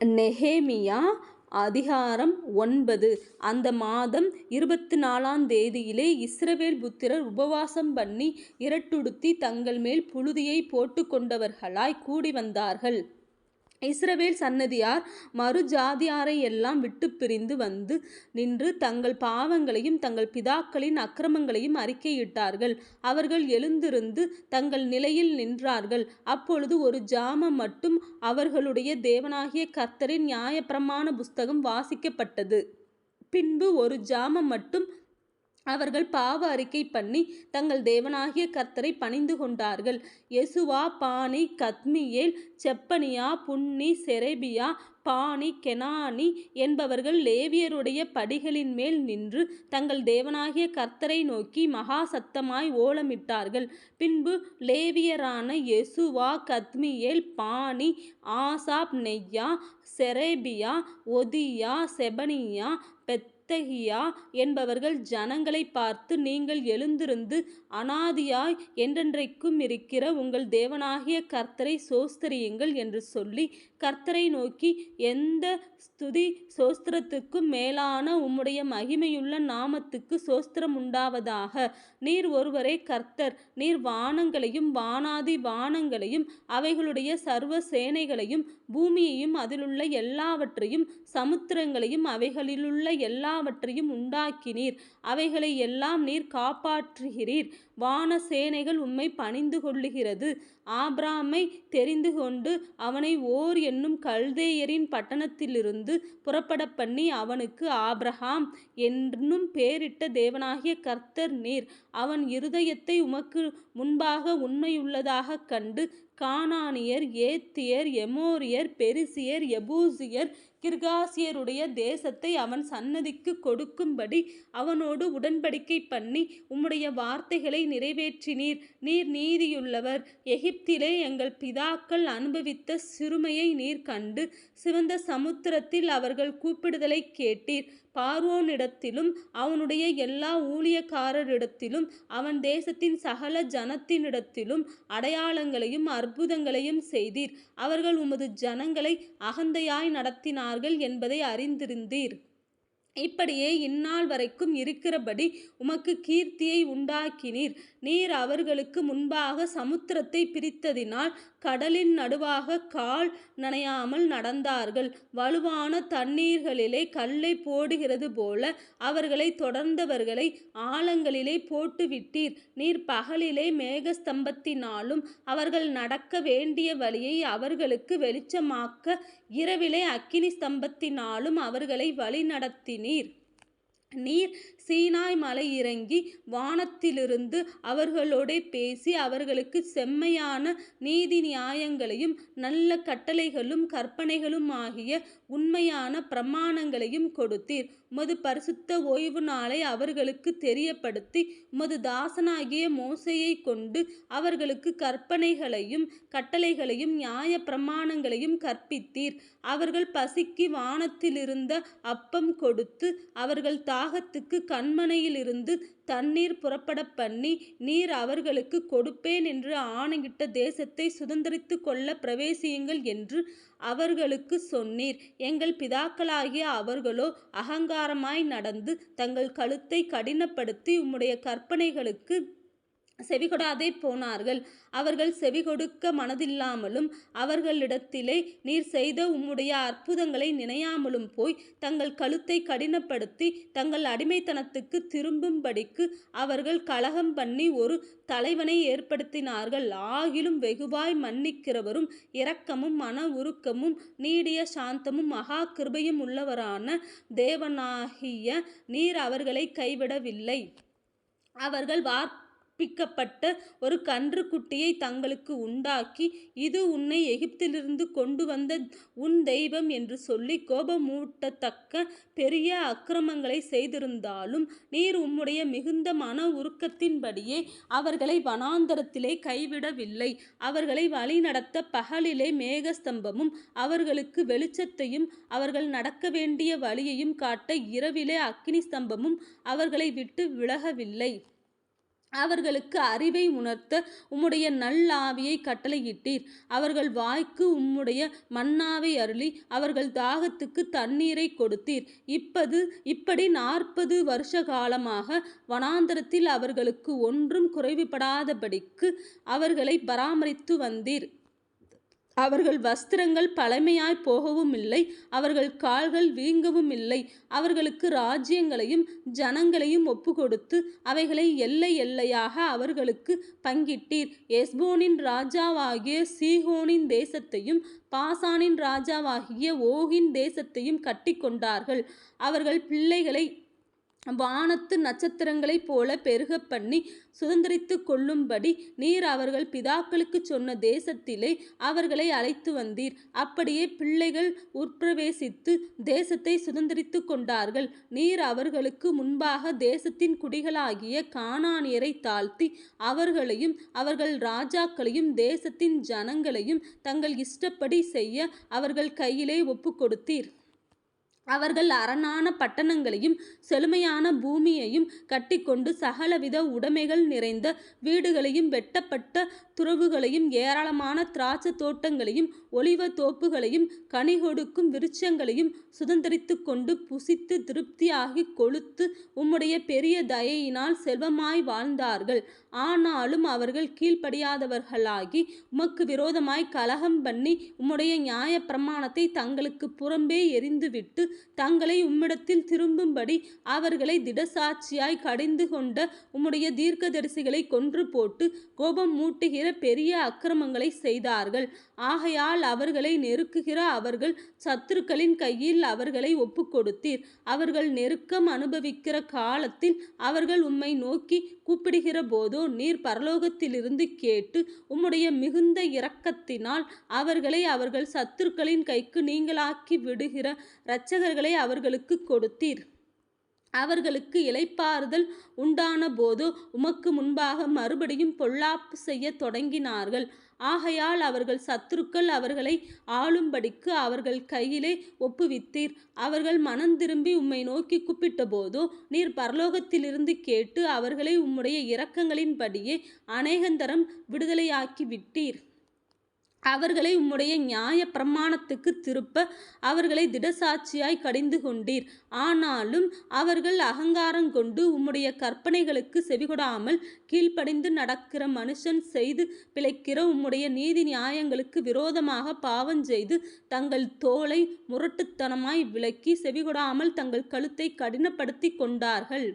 நெஹேமியா அதிகாரம் ஒன்பது அந்த மாதம் இருபத்து நாலாம் தேதியிலே இஸ்ரவேல் புத்திரர் உபவாசம் பண்ணி இரட்டுடுத்தி தங்கள் மேல் புழுதியைப் போட்டு கொண்டவர்களாய் கூடி வந்தார்கள். இஸ்ரவேல் சன்னதியார் மறு ஜாதியாரையெல்லாம் விட்டுப் பிரிந்து வந்து நின்று தங்கள் பாவங்களையும் தங்கள் பிதாக்களின் அக்கிரமங்களையும் அறிக்கையிட்டார்கள். அவர்கள் எழுந்திருந்து தங்கள் நிலையில் நின்றார்கள். அப்பொழுது ஒரு ஜாமம் மட்டும் அவர்களுடைய தேவனாகிய கர்த்தரின் நியாயப்பிரமாண புஸ்தகம் வாசிக்கப்பட்டது. பின்பு ஒரு ஜாமம் மட்டும் அவர்கள் பாவ அறிக்கை பண்ணி தங்கள் தேவனாகிய கர்த்தரை பணிந்து கொண்டார்கள். எசுவா பானி கத்மியேல் செப்பனியா புன்னி செரேபியா பானி கெனானி என்பவர்கள் லேவியருடைய படிகளின் மேல் நின்று தங்கள் தேவனாகிய கர்த்தரை நோக்கி மகா சத்தமாய் ஓலமிட்டார்கள். பின்பு லேவியரான யெசுவா கத்மியேல் பானி ஆசாப் நெய்யா செரேபியா ஒதியா செபனியா பெத் பெத்தகியா என்பவர்கள் ஜனங்களைப் பார்த்து நீங்கள் எழுந்திருந்து அனாதியாய் என்றென்றைக்கும் இருக்கிற உங்கள் தேவனாகிய கர்த்தரை ஸ்தோத்திரியுங்கள் என்று சொல்லி கர்த்தரை நோக்கி எந்த ஸ்துதி சோஸ்திரத்துக்கும் மேலான உம்முடைய மகிமையுள்ள நாமத்துக்கு சோஸ்திரம் உண்டாவதாக நீர் ஒருவரே கர்த்தர். நீர் வானங்களையும் வானாதி வானங்களையும் அவைகளுடைய சர்வ சேனைகளையும் பூமியையும் அதிலுள்ள எல்லாவற்றையும் சமுத்திரங்களையும் அவைகளிலுள்ள எல்லாவற்றையும் உண்டாக்கினீர். அவைகளை எல்லாம் நீர் காப்பாற்றுகிறீர். வான சேனைகள் உம்மை பணிந்து கொள்ளுகிறது ஆப்ராமை தெரிந்து கொண்டு அவனை ஓர் என்னும் கல்தேயரின் பட்டணத்திலிருந்து புறப்படப்பண்ணி அவனுக்கு ஆப்ரஹாம் என்னும் பேரிட்ட தேவனாகிய கர்த்தர் நீர். அவன் இருதயத்தை உமக்கு முன்பாக உண்மையுள்ளதாகக் கண்டு கானானியர் ஏத்தியர் எமோரியர் பெரிசியர் எபூசியர் கிர்காசியருடைய தேசத்தை அவன் சன்னதிக்கு கொடுக்கும்படி அவனோடு உடன்படிக்கை பண்ணி உம்முடைய வார்த்தைகளை நிறைவேற்றினீர். நீர் நீதியுள்ளவர். எகிப்திலே எங்கள் பிதாக்கள் அனுபவித்த சிறுமையை நீர் கண்டு சிவந்த சமுத்திரத்தில் அவர்கள் கூப்பிடுதலைக் கேட்டீர். பார்வோனிடத்திலும் அவனுடைய எல்லா ஊழியக்காரரிடத்திலும் அவன் தேசத்தின் சகல ஜனத்தினிடத்திலும் அடையாளங்களையும் அற்புதங்களையும் செய்தீர். அவர்கள் உமது ஜனங்களை அகந்தையாய் நடத்தினார்கள் என்பதை அறிந்திருந்தீர். இப்படியே இந்நாள் வரைக்கும் இருக்கிறபடி உமக்கு கீர்த்தியை உண்டாக்கினீர். நீர் அவர்களுக்கு முன்பாக சமுத்திரத்தை பிரித்ததினால் கடலின் நடுவாக கால் நனையாமல் நடந்தார்கள். வலுவான தண்ணீர்களிலே கல்லை போடுகிறது போல அவர்களை தொடர்ந்தவர்களை ஆழங்களிலே போட்டுவிட்டீர். நீர் பகலிலே மேகஸ்தம்பத்தினாலும் அவர்கள் நடக்க வேண்டிய வழியை அவர்களுக்கு வெளிச்சமாக்க இரவிலே அக்கினி ஸ்தம்பத்தினாலும் அவர்களை வழிநடத்தினீர். நீர் சீனாய் மலையிறங்கி வானத்திலிருந்து அவர்களோட பேசி அவர்களுக்கு செம்மையான நீதி நியாயங்களையும் நல்ல கட்டளைகளும் கற்பனைகளுமாகிய உண்மையான பிரமாணங்களையும் கொடுத்தீர். உமது பரிசுத்த ஓய்வு நாளை அவர்களுக்கு தெரியப்படுத்தி உமது தாசனாகிய மோசையை கொண்டு அவர்களுக்கு கற்பனைகளையும் கட்டளைகளையும் நியாய பிரமாணங்களையும் கற்பித்தீர். அவர்கள் பசிக்கு வானத்திலிருந்த அப்பம் கொடுத்து அவர்கள் தாகத்துக்கு கண்மனையிலிருந்து தண்ணீர் புறப்படப்பண்ணி நீர் அவர்களுக்கு கொடுப்பேன் என்று ஆணையிட்ட சுதந்தரித்து கொள்ள பிரவேசியுங்கள் என்று அவர்களுக்கு சொன்னீர். எங்கள் பிதாக்களாகிய அவர்களோ அகங்காரமாய் நடந்து தங்கள் கழுத்தை கடினப்படுத்தி உம்முடைய கற்பனைகளுக்கு செவிகொடாதே போனார்கள். அவர்கள் செவிகொடுக்க மனதில்லாமலும் அவர்களிடத்திலே நீர் செய்த உம்முடைய அற்புதங்களை நினையாமலும் போய் தங்கள் கழுத்தை கடினப்படுத்தி தங்கள் அடிமைத்தனத்துக்கு திரும்பும்படிக்கு அவர்கள் கலகம் பண்ணி ஒரு தலைவனை ஏற்படுத்தினார்கள். ஆகிலும் வெகுவாய் மன்னிக்கிறவரும் இரக்கமும் மன உருக்கமும் நீடிய சாந்தமும் மகா கிருபையும் உள்ளவரான தேவனாகிய நீர் அவர்களை கைவிடவில்லை. அவர்கள் கற்பிக்கப்பட்ட ஒரு கன்றுக்குட்டியை தங்களுக்கு உண்டாக்கி இது உன்னை எகிப்திலிருந்து கொண்டு வந்த உன் தெய்வம் என்று சொல்லி கோபமூட்டத்தக்க பெரிய அக்கிரமங்களை செய்திருந்தாலும் நீர் உம்முடைய மிகுந்த மன உருக்கத்தின்படியே அவர்களை வனாந்தரத்திலே கைவிடவில்லை. அவர்களை வழிநடத்த பகலிலே மேகஸ்தம்பமும் அவர்களுக்கு வெளிச்சத்தையும் அவர்கள் நடக்க வேண்டிய வழியையும் காட்ட இரவிலே அக்னி ஸ்தம்பமும் அவர்களை விட்டு விலகவில்லை. அவர்களுக்கு அறிவை உணர்த்த உம்முடைய நல்லாவியை கட்டளையிட்டீர். அவர்கள் வாய்க்கு உம்முடைய மன்னாவை அருளி அவர்கள் தாகத்துக்கு தண்ணீரை கொடுத்தீர். இப்பது இப்படி நாற்பது வருஷ காலமாக வனாந்தரத்தில் அவர்களுக்கு ஒன்றும் குறைவுபடாதபடிக்கு அவர்களை பராமரித்து வந்தீர். அவர்கள் வஸ்திரங்கள் பழமையாய் போகவும் இல்லை அவர்கள் கால்கள் வீங்கவும் இல்லை அவர்களுக்கு ராஜ்யங்களையும் ஜனங்களையும் ஒப்புக்கொடுத்து அவைகளை எல்லை எல்லையாக அவர்களுக்கு பங்கிட்டீர். எஸ்போனின் ராஜாவாகிய சீகோனின் தேசத்தையும் பாசானின் ராஜாவாகிய ஓகின் தேசத்தையும் கட்டி கொண்டார்கள் அவர்கள் பிள்ளைகளை வானத்து நட்சத்திரங்களைப் போல பெருக பண்ணி சுதந்திரித்து கொள்ளும்படி நீர் அவர்கள் பிதாக்களுக்கு சொன்ன தேசத்திலே அவர்களை அழைத்து வந்தீர். அப்படியே பிள்ளைகள் உட்பிரவேசித்து தேசத்தை சுதந்திரித்து கொண்டார்கள். நீர் அவர்களுக்கு முன்பாக தேசத்தின் குடிகளாகிய காணானியரை தாழ்த்தி அவர்களையும் அவர்கள் ராஜாக்களையும் தேசத்தின் ஜனங்களையும் தங்கள் இஷ்டப்படி செய்ய அவர்கள் கையிலே ஒப்புக்கொடுத்தீர் அவர்கள் அரணான பட்டணங்களையும் செழுமையான பூமியையும் கட்டிக்கொண்டு சகலவித உடைமைகள் நிறைந்த வீடுகளையும் வெட்டப்பட்ட துறவுகளையும் ஏராளமான திராட்சை தோட்டங்களையும் ஒளிவ தோப்புகளையும் கனி கொடுக்கும் விருட்சங்களையும் சுதந்திரித்து கொண்டு புசித்து திருப்தியாகி கொழுத்து உம்முடைய பெரிய தயையினால் செல்வமாய் வாழ்ந்தார்கள். ஆனாலும் அவர்கள் கீழ்ப்படியாதவர்களாகி உமக்கு விரோதமாய் கலகம் பண்ணி உம்முடைய நியாய பிரமாணத்தை தங்களுக்கு புறம்பே எரிந்துவிட்டு தங்களை உம்மிடத்தில் திரும்பும்படி அவர்களை திடசாட்சியாய் கடிந்து கொண்ட உம்முடைய தீர்க்கதரிசிகளை கொன்று போட்டு கோபம் மூட்டுகிற பெரிய அக்கிரமங்களை செய்தார்கள். ஆகையால் அவர்களை நெருக்குகிற அவர்கள் சத்துருக்களின் கையில் அவர்களை ஒப்புக்கொடுத்தீர். அவர்கள் நெருக்கம் அனுபவிக்கிற காலத்தில் அவர்கள் உம்மை நோக்கி கூப்பிடுகிற போதோ நீர் பரலோகத்திலிருந்து கேட்டு உம்முடைய மிகுந்த இரக்கத்தினால் அவர்களை அவர்கள் சத்துருக்களின் கைக்கு நீங்களாக்கி விடுகிற மனிதர்களை அவர்களுக்கு கொடுத்தீர். அவர்களுக்கு இளைப்பாறுதல் உண்டான போது உமக்கு முன்பாக மறுபடியும் பொல்லாப்பு செய்ய தொடங்கினார்கள். ஆகையால் அவர்கள் சத்துருக்கள் அவர்களை ஆளும்படிக்கு அவர்கள் கையிலே ஒப்புவித்தீர். அவர்கள் மனம் திரும்பி உம்மை நோக்கி கூப்பிட்டபோதோ நீர் பரலோகத்திலிருந்து கேட்டு அவர்களை உம்முடைய இரக்கங்களின்படியே அநேகந்தரம் விடுதலையாக்கி விட்டீர். அவர்களை உம்முடைய நியாய பிரமாணத்துக்கு திருப்ப அவர்களை திடசாட்சியாய் கடிந்து கொண்டீர். ஆனாலும் அவர்கள் அகங்காரங்கொண்டு உம்முடைய கற்பனைகளுக்கு செவிகொடாமல் கீழ்ப்படிந்து நடக்கிற மனுஷன் செய்து பிழைக்கிற உம்முடைய நீதி நியாயங்களுக்கு விரோதமாக பாவஞ்செய்து தங்கள் தோலை முரட்டுத்தனமாய் விலக்கி செவிகொடாமல் தங்கள் கழுத்தை கடினப்படுத்தி கொண்டார்கள்.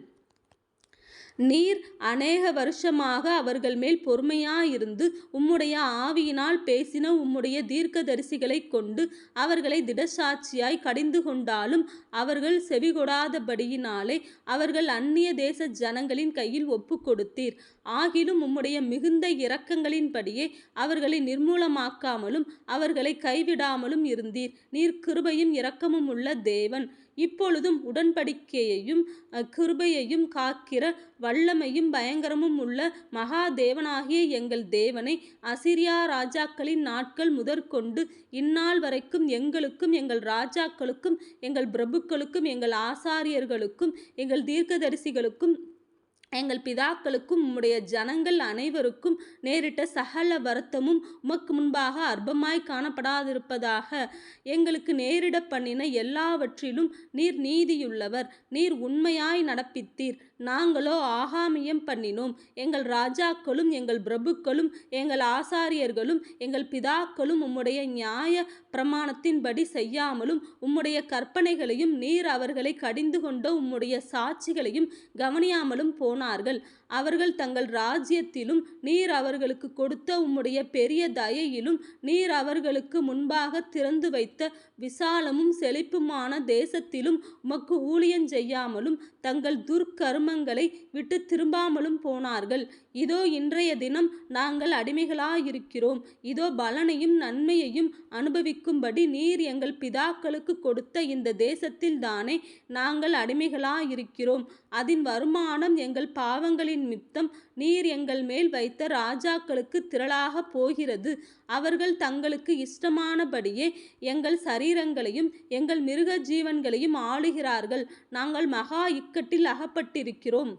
நீர் அநேக வருஷமாக அவர்கள் மேல் பொறுமையாயிருந்து உம்முடைய ஆவியினால் பேசின உம்முடைய தீர்க்கதரிசிகளைக் கொண்டு அவர்களை திடசாட்சியாய் கடிந்து கொண்டாலும் அவர்கள் செவிகொடாதபடியினாலே அவர்கள் அந்நிய தேச ஜனங்களின் கையில் ஒப்புக்கொடுத்தீர். ஆகிலும் உம்முடைய மிகுந்த இரக்கங்களின்படியே அவர்களை நிர்மூலமாக்காமலும் அவர்களை கைவிடாமலும் இருந்தீர். நீர் கிருபையும் இரக்கமும் உள்ள தேவன். இப்பொழுதும் உடன்படிக்கையையும் கிருபையையும் காக்கிற வல்லமையும் பயங்கரமும் உள்ள மகாதேவனாகிய எங்கள் தேவனை அசிரியா ராஜாக்களின் நாட்கள் முதற்கொண்டு இந்நாள் வரைக்கும் எங்களுக்கும் எங்கள் ராஜாக்களுக்கும் எங்கள் பிரபுக்களுக்கும் எங்கள் ஆசாரியர்களுக்கும் எங்கள் தீர்க்கதரிசிகளுக்கும் எங்கள் பிதாக்களுக்கும் உம்முடைய ஜனங்கள் அனைவருக்கும் நேரிட்ட சகல வருத்தமும் உமக்கு முன்பாக அற்பமாய் காணப்படாதிருப்பதாக எங்களுக்கு நேரிட பண்ணின எல்லாவற்றிலும் நீர் நீதியுள்ளவர். நீர் உண்மையாய் நடப்பித்தீர். நாங்களோ ஆகாமியம் பண்ணினோம். எங்கள் ராஜாக்களும் எங்கள் பிரபுக்களும் எங்கள் ஆசாரியர்களும் எங்கள் பிதாக்களும் உம்முடைய நியாய பிரமாணத்தின்படி செய்யாமலும் உம்முடைய கற்பனைகளையும் நீர் அவர்களை கடிந்து கொண்ட உம்முடைய சாட்சிகளையும் கவனியாமலும் போனார்கள் அவர்கள் தங்கள் ராஜ்யத்திலும் நீர் அவர்களுக்கு கொடுத்த உம்முடைய பெரிய தயையிலும் நீர் அவர்களுக்கு முன்பாக திறந்து வைத்த விசாலமும் செழிப்புமான தேசத்திலும் உமக்கு ஊழியம் செய்யாமலும் தங்கள் துர்க்கருமங்களை விட்டு திரும்பாமலும் போனார்கள். இதோ இன்றைய தினம் நாங்கள் அடிமைகளாயிருக்கிறோம். இதோ பலனையும் நன்மையையும் அனுபவிக்கும்படி நீர் எங்கள் பிதாக்களுக்கு கொடுத்த இந்த தேசத்தில் தானே நாங்கள் அடிமைகளாயிருக்கிறோம். அதன் வருமானம் எங்கள் பாவங்களின் மித்தம் நீர் எங்கள் மேல் வைத்த ராஜாக்களுக்கு திரளாக போகிறது. அவர்கள் தங்களுக்கு இஷ்டமானபடியே எங்கள் சரீரங்களையும் எங்கள் மிருக ஜீவன்களையும் ஆளுகிறார்கள். நாங்கள் மகா இக்கட்டில் அகப்பட்டிருக்கிறோம்.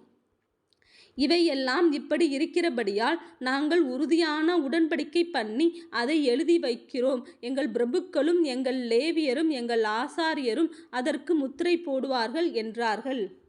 இவையெல்லாம் இப்படி இருக்கிறபடியால் நாங்கள் உறுதியான உடன்படிக்கை பண்ணி அதை எழுதி வைக்கிறோம். எங்கள் பிரபுக்களும் எங்கள் லேவியரும் எங்கள் ஆசாரியரும் அதற்கு முத்திரை போடுவார்கள் என்றார்கள்.